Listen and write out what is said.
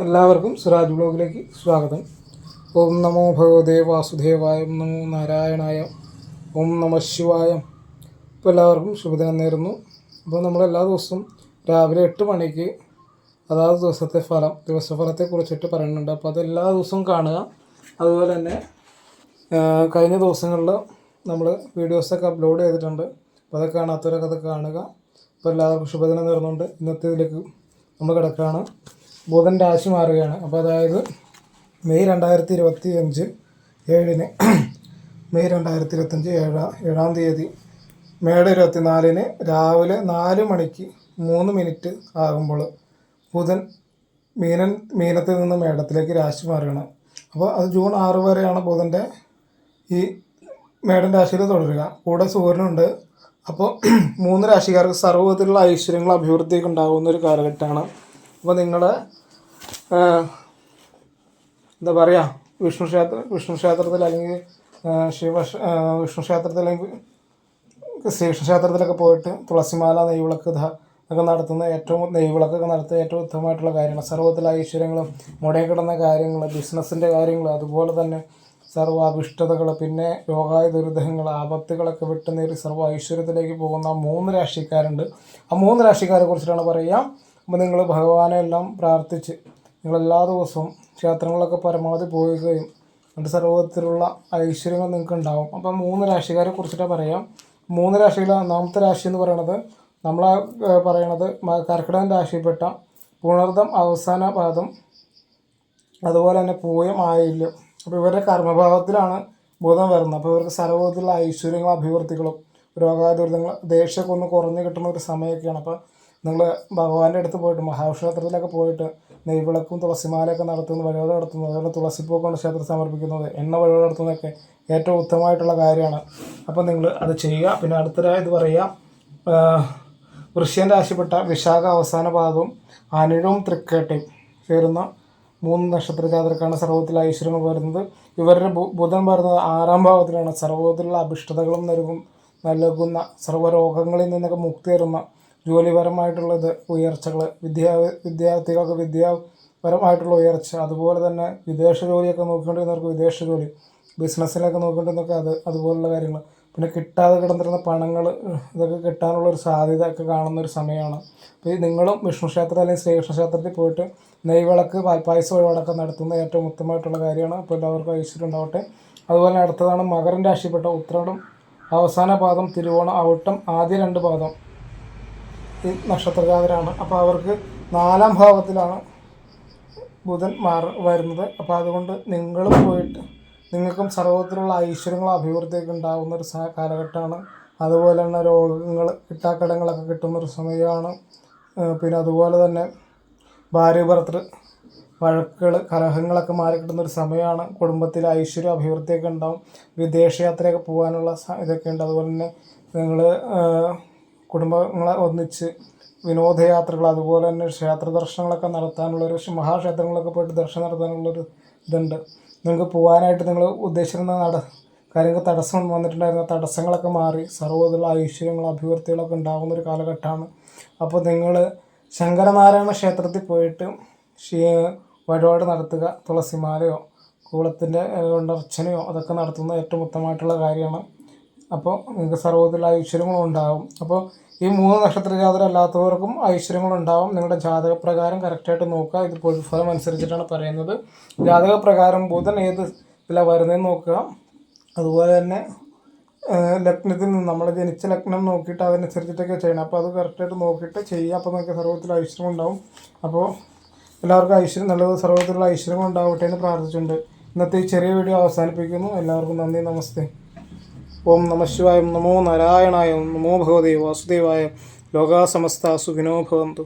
എല്ലാവർക്കും സുരാജ് ബ്ലോഗിലേക്ക് സ്വാഗതം. ഓം നമോ ഭഗവതേ വാസുദേവായ ഓം നമോ നാരായണായ ഓം നമ ശിവായ. ഇപ്പോൾ എല്ലാവർക്കും ശുഭദിനം നേരുന്നു. അപ്പോൾ നമ്മൾ എല്ലാ ദിവസവും രാവിലെ എട്ട് മണിക്ക് അതാത് ദിവസത്തെ ഫലം ദിവസഫലത്തെ കുറിച്ചിട്ട് പറയുന്നുണ്ട്. അപ്പോൾ അത് എല്ലാ ദിവസവും കാണുക. അതുപോലെ തന്നെ കഴിഞ്ഞ ദിവസങ്ങളിൽ നമ്മൾ വീഡിയോസൊക്കെ അപ്ലോഡ് ചെയ്തിട്ടുണ്ട്. അപ്പോൾ അതൊക്കെ കാണാത്തവരൊക്കെ അത് കാണുക. അപ്പോൾ എല്ലാവർക്കും ശുഭദിനം നേർന്നുകൊണ്ട് ഇന്നത്തെ ഇതിലേക്ക് നമ്മൾ കിടക്കുകയാണ്. ബുധൻ രാശി മാറുകയാണ്. അപ്പോൾ അതായത് മെയ് രണ്ടായിരത്തി ഇരുപത്തി അഞ്ച് ഏഴിന് മെയ് രണ്ടായിരത്തി ഇരുപത്തഞ്ച് ഏഴാം ഏഴാം തീയതി മേട ഇരുപത്തിനാലിന് രാവിലെ നാല് മണിക്ക് മൂന്ന് മിനിറ്റ് ആകുമ്പോൾ ബുധൻ മീനൻ മീനത്തിൽ നിന്ന് മേടത്തിലേക്ക് രാശി മാറുകയാണ്. അപ്പോൾ അത് ജൂൺ ആറ് വരെയാണ് ബുധന്റെ ഈ മേടൻ രാശിയിൽ തുടരുക. കൂടെ സൂര്യനുണ്ട്. അപ്പോൾ മൂന്ന് രാശിക്കാർക്ക് സർവത്തിലുള്ള ഐശ്വര്യങ്ങൾ അഭിവൃദ്ധിയൊക്കെ ഉണ്ടാകുന്ന ഒരു കാലഘട്ടമാണ്. അപ്പോൾ നിങ്ങൾ എന്താ പറയുക വിഷ്ണു ക്ഷേത്ര വിഷ്ണു ക്ഷേത്രത്തിൽ അല്ലെങ്കിൽ ശിവ വിഷ്ണു ക്ഷേത്രത്തിൽ അല്ലെങ്കിൽ ശ്രീകൃഷ്ണ ക്ഷേത്രത്തിലൊക്കെ പോയിട്ട് തുളസിമാല നെയ്വിളക്ക് ഒക്കെ നടത്തുന്ന ഏറ്റവും നെയ്വിളക്കൊക്കെ നടത്തുന്ന ഏറ്റവും ഉത്തമമായിട്ടുള്ള കാര്യമാണ് സർവത്തിലെ ഐശ്വര്യങ്ങളും മുടങ്ങി കിടന്ന കാര്യങ്ങൾ ബിസിനസ്സിന്റെ കാര്യങ്ങൾ അതുപോലെ തന്നെ സർവ അഭിഷ്ടതകൾ പിന്നെ രോഗായ ദുരിതങ്ങൾ ആപത്തുകളൊക്കെ വിട്ടുനേറി സർവ ഐശ്വര്യത്തിലേക്ക് പോകുന്ന മൂന്ന് രാശിക്കാരുണ്ട്. ആ മൂന്ന് രാശിക്കാരെ കുറിച്ചിട്ടാണ് പറയുക അപ്പോൾ നിങ്ങൾ ഭഗവാനെ എല്ലാം പ്രാർത്ഥിച്ച് നിങ്ങൾ എല്ലാ ദിവസവും ക്ഷേത്രങ്ങളിലൊക്കെ പരമാവധി പോവുകയും എന്നിട്ട് സർവത്തിലുള്ള ഐശ്വര്യങ്ങൾ നിങ്ങൾക്ക് ഉണ്ടാവും. അപ്പം മൂന്ന് രാശിക്കാരെ കുറിച്ചിട്ടാണ് പറയാം. മൂന്ന് രാശിയിലെ ഒന്നാമത്തെ രാശി എന്ന് പറയണത് നമ്മൾ പറയണത് കർക്കിടകൻ രാശിയിൽപ്പെട്ട പുണർദം അവസാന പാദം അതുപോലെ തന്നെ പൂയം ആയില്യം അപ്പോൾ ഇവരുടെ കർമ്മഭാവത്തിലാണ് ബോധം വരുന്നത്. അപ്പോൾ ഇവർക്ക് സർവത്തിലുള്ള ഐശ്വര്യങ്ങളും അഭിവൃദ്ധികളും രോഗാദുരിതങ്ങൾ ദേഷ്യമൊക്കെ ഒന്ന് കുറഞ്ഞു കിട്ടുന്ന ഒരു സമയമൊക്കെയാണ്. അപ്പോൾ നിങ്ങൾ ഭഗവാന്റെ അടുത്ത് പോയിട്ട് മഹാക്ഷേത്രത്തിലൊക്കെ പോയിട്ട് നെയ്വിളക്കും തുളസിമാലയൊക്കെ നടത്തുന്നത് വഴിപാട് നടത്തുന്നത് അതുപോലെ തുളസിപ്പൂക്കൊണ്ട് ക്ഷേത്രം സമർപ്പിക്കുന്നത് എണ്ണ വഴിപാട് നടത്തുന്നതൊക്കെ ഏറ്റവും ഉത്തമമായിട്ടുള്ള കാര്യമാണ്. അപ്പോൾ നിങ്ങൾ അത് ചെയ്യുക. പിന്നെ അടുത്തതായത് പറയുക വൃഷ്യൻ രാശിപ്പെട്ട വിശാഖ അവസാന ഭാഗവും അനിഴവും തൃക്കേട്ടയും ചേരുന്ന മൂന്ന് നക്ഷത്ര ജാതകർക്കാണ് സർവത്തിൽ ഐശ്വര്യങ്ങൾ വരുന്നത് ഇവരുടെ ബുധൻ വരുന്നത് ആറാം ഭാവത്തിലാണ്. സർവത്തിലുള്ള അഭിഷ്ടതകളും നൽകും നൽകുന്ന സർവരോഗങ്ങളിൽ നിന്നൊക്കെ മുക്തി തരുന്ന ജോലിപരമായിട്ടുള്ളത് ഉയർച്ചകൾ വിദ്യാ വിദ്യാർത്ഥികൾക്ക് വിദ്യാപരമായിട്ടുള്ള ഉയർച്ച അതുപോലെ തന്നെ വിദേശ ജോലിയൊക്കെ നോക്കിക്കൊണ്ടിരുന്നവർക്ക് വിദേശ ജോലി ബിസിനസ്സിലൊക്കെ നോക്കിക്കൊണ്ടിരുന്നൊക്കെ അത് അതുപോലുള്ള കാര്യങ്ങൾ പിന്നെ കിട്ടാതെ കിടന്നിരുന്ന പണങ്ങൾ ഇതൊക്കെ കിട്ടാനുള്ള ഒരു സാധ്യത ഒക്കെ കാണുന്ന ഒരു സമയമാണ്. അപ്പോൾ ഈ നിങ്ങളും വിഷ്ണു ക്ഷേത്രം അല്ലെങ്കിൽ ശ്രീകൃഷ്ണ ക്ഷേത്രത്തിൽ പോയിട്ട് നെയ്വിളക്ക് പാൽപ്പായസ വഴിപാടൊക്കെ നടത്തുന്നത് ഏറ്റവും ഉത്തമമായിട്ടുള്ള കാര്യമാണ്. അപ്പോൾ എല്ലാവർക്കും ഐശ്വര്യം ഉണ്ടാവട്ടെ. അതുപോലെ അടുത്തതാണ് മകരൻ രാശിപ്പെട്ട ഉത്രാടം അവസാന പാദം തിരുവോണം ഔട്ടം ആദ്യ രണ്ട് പാദം. നക്ഷത്രജാതരാണ്. അപ്പോൾ അവർക്ക് നാലാം ഭാവത്തിലാണ് ബുധൻ മാറ വരുന്നത്. അപ്പോൾ അതുകൊണ്ട് നിങ്ങളും പോയിട്ട് നിങ്ങൾക്കും സർവത്തിലുള്ള ഐശ്വര്യങ്ങളും അഭിവൃദ്ധിയൊക്കെ ഉണ്ടാകുന്ന ഒരു കാലഘട്ടമാണ്. അതുപോലെ തന്നെ രോഗങ്ങൾ കിട്ടാക്കടങ്ങളൊക്കെ കിട്ടുന്ന ഒരു സമയമാണ് പിന്നെ അതുപോലെ തന്നെ ഭാര്യ ഭർത്തൃ വഴക്കുകൾ കലഹങ്ങളൊക്കെ മാറി കിട്ടുന്ന ഒരു സമയമാണ്. കുടുംബത്തിൽ ഐശ്വര്യം അഭിവൃദ്ധിയൊക്കെ ഉണ്ടാവും. വിദേശയാത്രയൊക്കെ പോകാനുള്ള ഇതൊക്കെ ഉണ്ട്. അതുപോലെ തന്നെ നിങ്ങൾ കുടുംബങ്ങളെ ഒന്നിച്ച് വിനോദയാത്രകൾ അതുപോലെ തന്നെ ക്ഷേത്ര ദർശനങ്ങളൊക്കെ നടത്താനുള്ളൊരു ക്ഷ- മഹാക്ഷേത്രങ്ങളിലൊക്കെ പോയിട്ട് ദർശനം നടത്താനുള്ളൊരു ഇതുണ്ട്. നിങ്ങൾക്ക് പോകാനായിട്ട് നിങ്ങൾ ഉദ്ദേശിക്കുന്ന നട കാര്യങ്ങൾക്ക് തടസ്സം വന്നിട്ടുണ്ടായിരുന്ന തടസ്സങ്ങളൊക്കെ മാറി സർവതുള്ള ഐശ്വര്യങ്ങളും അഭിവൃദ്ധികളൊക്കെ ഉണ്ടാകുന്ന ഒരു കാലഘട്ടമാണ്. അപ്പോൾ നിങ്ങൾ ശങ്കരനാരായണ ക്ഷേത്രത്തിൽ പോയിട്ട് വഴിപാട് നടത്തുക. തുളസിമാലയോ കൂളത്തിന്റെ ഉണ്ടർച്ചനയോ അതൊക്കെ നടത്തുന്നത് ഏറ്റവും ഉത്തമമായിട്ടുള്ള കാര്യമാണ്. അപ്പോൾ നിങ്ങൾക്ക് സർവത്തിൽ ഐശ്വര്യങ്ങളും ഉണ്ടാകും അപ്പോൾ ഈ മൂന്ന് നക്ഷത്ര ജാതകം അല്ലാത്തവർക്കും ഐശ്വര്യങ്ങളുണ്ടാവും. നിങ്ങളുടെ ജാതകപ്രകാരം കറക്റ്റായിട്ട് നോക്കുക. ഇത് പൊതുഫലം അനുസരിച്ചിട്ടാണ് പറയുന്നത്. ജാതകപ്രകാരം ബുധൻ ഏത് ഇതിലാണ് വരുന്നതെന്ന് നോക്കുക. അതുപോലെ തന്നെ ലഗ്നത്തിൽ നിന്ന് നമ്മൾ ജനിച്ച ലഗ്നം നോക്കിയിട്ട് അതനുസരിച്ചിട്ടൊക്കെ ചെയ്യണം അപ്പോൾ അത് കറക്റ്റായിട്ട് നോക്കിയിട്ട് ചെയ്യുക. അപ്പോൾ നിങ്ങൾക്ക് സർവത്തിൽ ഐശ്വര്യം ഉണ്ടാവും അപ്പോൾ എല്ലാവർക്കും ഐശ്വര്യം നല്ലത് സർവത്തിലുള്ള ഐശ്വര്യങ്ങൾ ഉണ്ടാവട്ടെ എന്ന് പ്രാർത്ഥിച്ചിട്ടുണ്ട്. ഇന്നത്തെ ഈ ചെറിയ വീഡിയോ അവസാനിപ്പിക്കുന്നു. എല്ലാവർക്കും നന്ദി നമസ്തേ. ഓം നമശിവായം നമോ നാരായണായ നമോ ഭഗവതേ വാസുദേവായ ലോകാസമസ്ത സുഖിനോ ഭവന്തു.